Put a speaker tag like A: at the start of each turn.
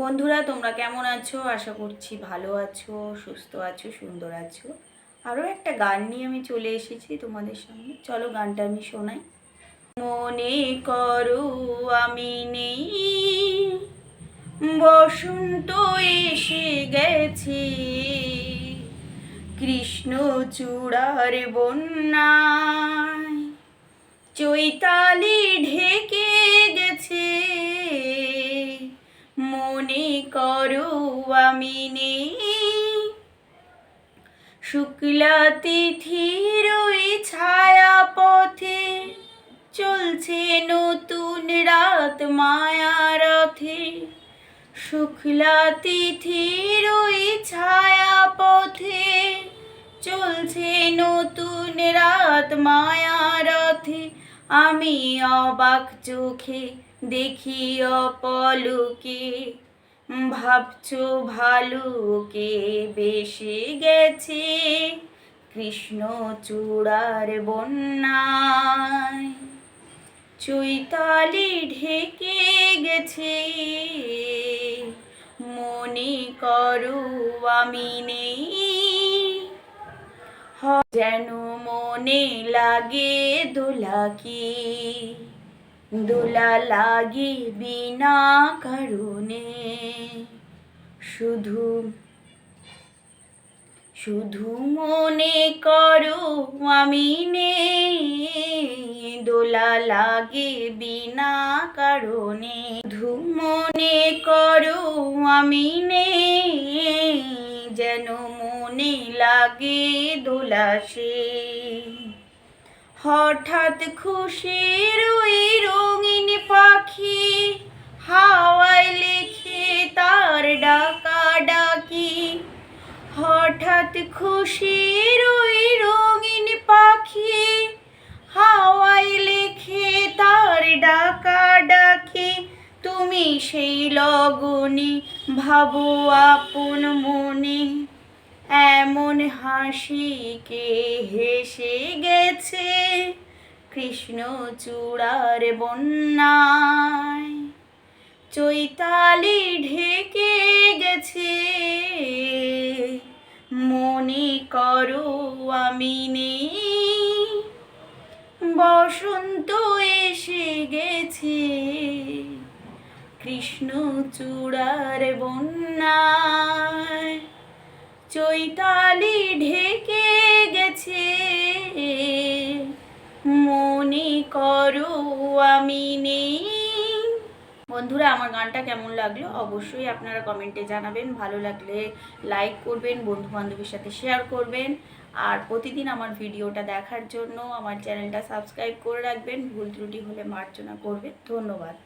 A: বন্ধুরা, তোমরা কেমন আছো? আশা করছি ভালো আছো, সুস্থ আছো, সুন্দর আছো। আরও একটা গান নিয়ে আমি চলে এসেছি তোমাদের সামনে। চলো গানটা আমি শোনাই। মনে করো আমি নেই। বসন্ত এসে গেছে। কৃষ্ণ চূড়ার বন্যায়। চৈতালি ঢেকে মনে করো আমি নেই। শুক্লা তিথির ছায়া পথে চলছে নতুন রাত মায়া রথে শুক্লা তিথির ছায়া পথে চলছে নতুন রাত মায়া রথে আমি অবাক চোখে দেখি অপলকে ভাবছ ভালুকে বেসে গেছে কৃষ্ণ চূড়ার বন্যায়। চৈতালি ঢেকে গেছে, মনে করো আমি নেই। যেন মনে লাগে দোলাকি দোলা লাগে বিনা কারণে শুধু শুধু মনে করো আমি নেই। দোলা লাগে বিনা কারণে শুধু মনে করো আমি নেই। যেন মনে লাগে দোলা সে হঠাৎ খুশির পাখি, হাওয়ায় লেখে তার ডাকা ডাকি। হঠাৎ খুশির ওই রঙিন পাখি, হাওয়ায় লেখে তার ডাকা ডাকি। তুমি সেই লগনে, ভাবো আপন মনে। এমন হাসিকে হেসে গেছে। কৃষ্ণ চূড়ার বন্যায় চৈতালি ঢেকে গেছে। মনে করো আমি নেই, বসন্ত এসে গেছে। কৃষ্ণ চূড়ার বন্যায় চৈতালি ঢেকে গেছে। করো আমি নেই। বন্ধুরা, আমার গানটা কেমন লাগল অবশ্যই আপনারা কমেন্টে জানাবেন। ভালো লাগলে লাইক করবেন বন্ধু বান্ধবীর সাথে শেয়ার করবেন। আর প্রতিদিন আমার ভিডিওটা দেখার জন্য আমার চ্যানেলটা সাবস্ক্রাইব করে রাখবেন। ভুল ত্রুটি হলে মার্জনা করবেন। ধন্যবাদ।